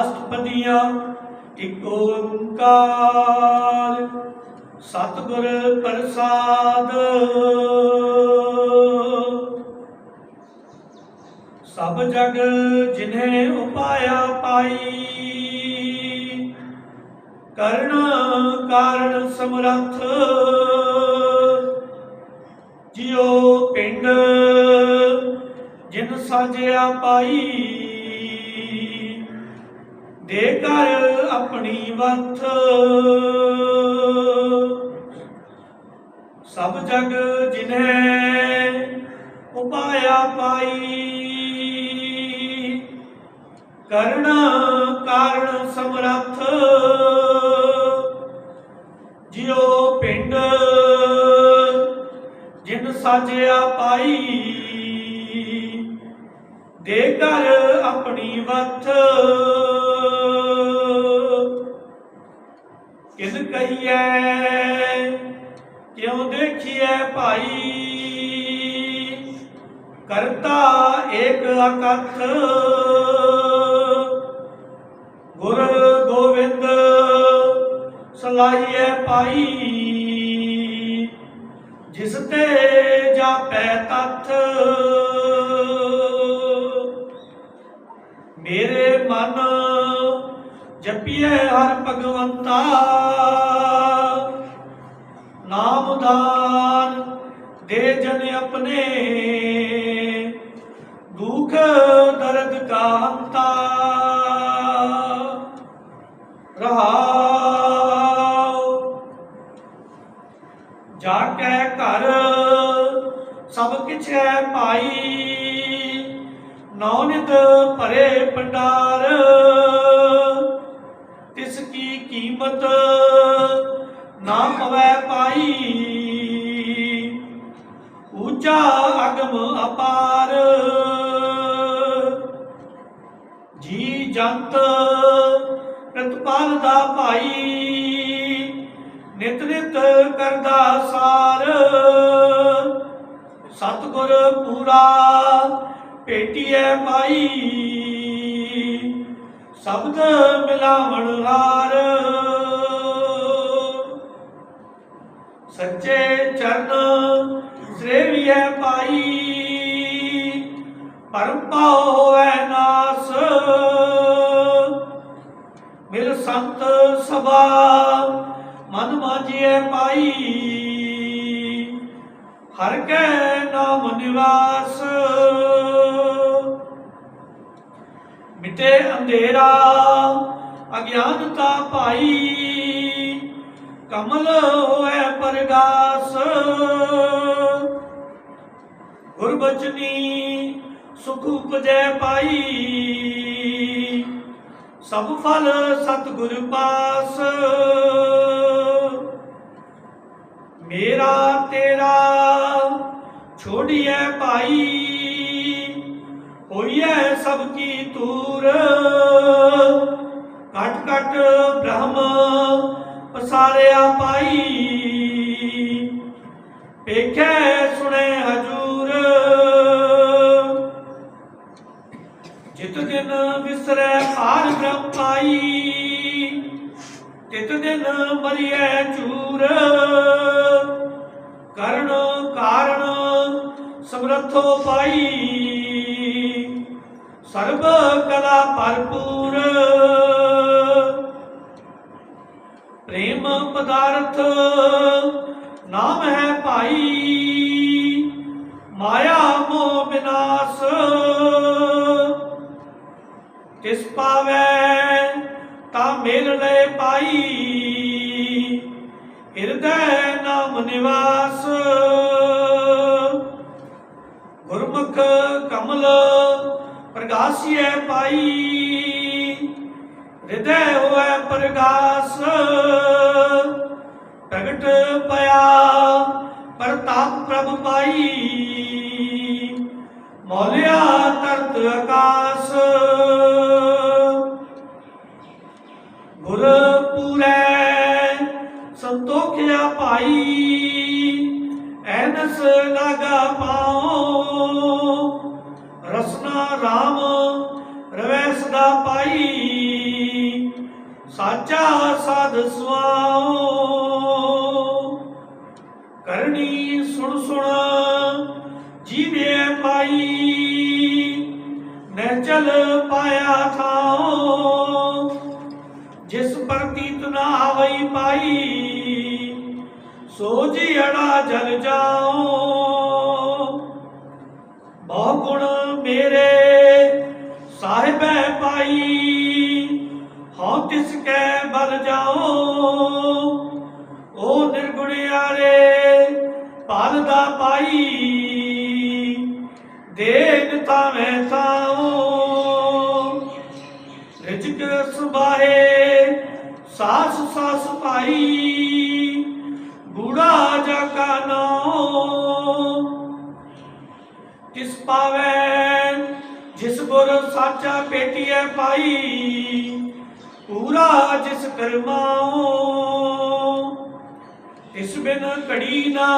ਅਸ਼ਟਪਦੀਆਂ ਇੱਕ ਓੰਕਾਰ। ਸਤਿਗੁਰ ਪ੍ਰਸਾਦ। ਸਭ ਜਗ ਜਿਨ੍ਹੇ ਉਪਾਇਆ ਪਾਈ। ਕਰਨ ਕਾਰਨ ਸਮਰੱਥ। ਜਿਉ ਪਿੰਡ ਸਾਜਿਆ ਪਾਈ। ਦੇ ਕਰ ਆਪਣੀ ਵਥ। ਸਭ ਜਗ ਜਿਨੈ ਉਪਾਇਆ ਪਾਈ। ਕਰਨ ਕਾਰਨ ਸਮਰੱਥ। ਜਿਉ ਪਿੰਡ ਜਿਨ ਸਾਜਿਆ ਪਾਈ। ਦੇ ਘਰ ਆਪਣੀ ਵਥ। ਕਿਨ ਕਹੀਐ, ਕਿਉ ਦੇਖੀਐ ਭਾਈ? ਕਰਤਾ ਏਕ ਅਕਥ। ਗੁਰ ਗੋਬਿੰਦ ਸਲਾਈਐ ਪਾਈ ਜਿਸ ਤੇ ਜਾਪੈ ਤਥ। ਮੇਰੇ ਮਨ ਜਪੀਏ ਹਰ ਭਗਵੰਤਾ। ਨਾਮ ਦਾਨ ਦੇ ਜਨ ਆਪਣੇ। ਦੁਖ ਦਰਦ ਕਾ ਹੰਤਾ ਰਹਾਉ। ਜਾ ਕੇ ਘਰ ਸਭ ਕਿਛ ਹੈ ਪਾਈ। ਨੌ ਨਿਤ ਭਰੇ ਭੰਡਾਰ ਤਿਸ ਕੀ ਕੀਮਤ ਨਾ ਪਵੈ ਪਾਈ। ਉੱਚਾ ਅਗਮ ਅਪਾਰ, ਜੀ ਜੰਤ ਪ੍ਰਤਪਾਲ ਦਾ ਭਾਈ, ਨਿਤ ਨਿਤ ਕਰਦਾ ਸਾਰ। ਸਤਗੁਰ ਪੂਰਾ ਭੇਟੀਐ ਪਾਈ ਸ਼ਬਦ ਮਿਲਾਵਣ ਹਾਰ। ਸੱਚੇ ਚਰਨ ਸ੍ਰੇਵੀਐ ਪਾਈ ਪਰਮ ਪਾਉ ਹੋਵੈ ਨਾਸ। ਮਿਲ ਸੰਤ ਸਭਾ, ਮਨ ਮਾਜੀਐ ਪਾਈ ਹਰ ਕੈ ਨਾਮ ਨਿਵਾਸ। ਮਿਟੇ ਅੰਧੇਰਾ ਅਗਿਆਨਤਾ ਭਾਈ। ਕਮਲ ਹੋਏ ਪ੍ਰਗਾਸ। ਗੁਰਬਚਨੀ ਸੁਖ ਉਪਜੈ ਪਾਈ। ਸਭ ਫਲ ਸਤਿਗੁਰ ਪਾਸ। ਮੇਰਾ ਤੇਰਾ ਛੋੜੀਐ ਭਾਈ। ਹੋਈਐ ਸਭ ਕੀ ਤੂਰ ਕਟ ਕਟ ਬ੍ਰਹਮ ਪਸਾਰਿਆ ਪਾਈ। ਵੇਖੈ ਸੁਣੇ ਹਜੂਰ। ਜਿਤ ਦਿਨ ਵਿਸਰੈ ਭਾਰ ਬ੍ਰਹਮ ਪਾਈ। ਤਿਤ ਦਿਨ ਮਰੀਐ ਚੂਰ ਕਰਨ ਕਾਰਣ ਸਮਰੱਥੋ ਪਾਈ। ਸਰਬ ਕਲਾ ਭਰਪੂਰ। ਪ੍ਰੇਮ ਪਦਾਰਥ ਨਾਮ ਹੈ ਭਾਈ, ਮਾਇਆ ਮੋਹ ਬਿਨਾਸ਼। ਕਿਸ ਪਾਵੈ ਤਾ ਮਿਲ ਲੈ ਪਾਈ, ਹਿਰਦੈ ਨਾਮ ਨਿਵਾਸ। ਪ੍ਰਗਾਸੀਐ ਪਾਈ ਹਿਰਦੈ ਹੋਇ ਪ੍ਰਗਾਸ। ਪ੍ਰਗਟ ਪਿਆ ਪ੍ਰਤਾਪ ਪ੍ਰਭ ਪਾਈ। ਮੌਲਿਆ ਤਰਤ ਆਕਾਸ। ਸਾਚਾ ਸਾਧ ਸੁਆਓ। ਕਰਨੀ ਸੁਣ ਸੁਣ ਜੀਵੇ ਪਾਈ ਨਹਿ ਚਲ ਪਾਇਆ ਥਾਉ ਜਿਸ ਪ੍ਰਤੀਤ ਨਾ ਆਵਈ ਪਾਈ ਸੋ ਅੜਾ ਜਲ ਜਾਓ। ਬਹੁ ਗੁਣ ਮੇਰੇ, ਸਾਹਿਬੈ ਪਾਈ। ਹਉ ਤਿਸ ਕੈ ਬਲ ਜਾਓ ਓ ਨਿਰਗੁਣਿਆਰੇ ਭਲ ਦਾ ਪਾਈ ਦੇਨ ਤਾਵੇਂ ਤਾਓ ਰਿਜਕ ਸੁਬਾਹੇ ਸਾਸ ਸਾਸ ਭਾਈ। ਬੂੜਾ ਜਾ ਨਾਉ, ਤਿਸ ਪਾਵੈ, ਜਿਸ ਗੁਰ ਸਾਚਾ ਪੇਟੀਐ ਪਾਈ। ਪੂਰਾ ਜਿਸ ਕਰਮਾਉ, ਇਸ ਬਿਨ ਘੜੀ ਨਾ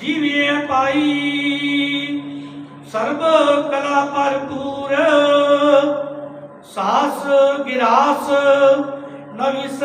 ਜੀਵਿਐ ਪਾਈ ਸਰਬ ਕਲਾ ਭਰਪੂਰ, ਸਾਸ ਗਿਰਾਸ ਨਵਿਸ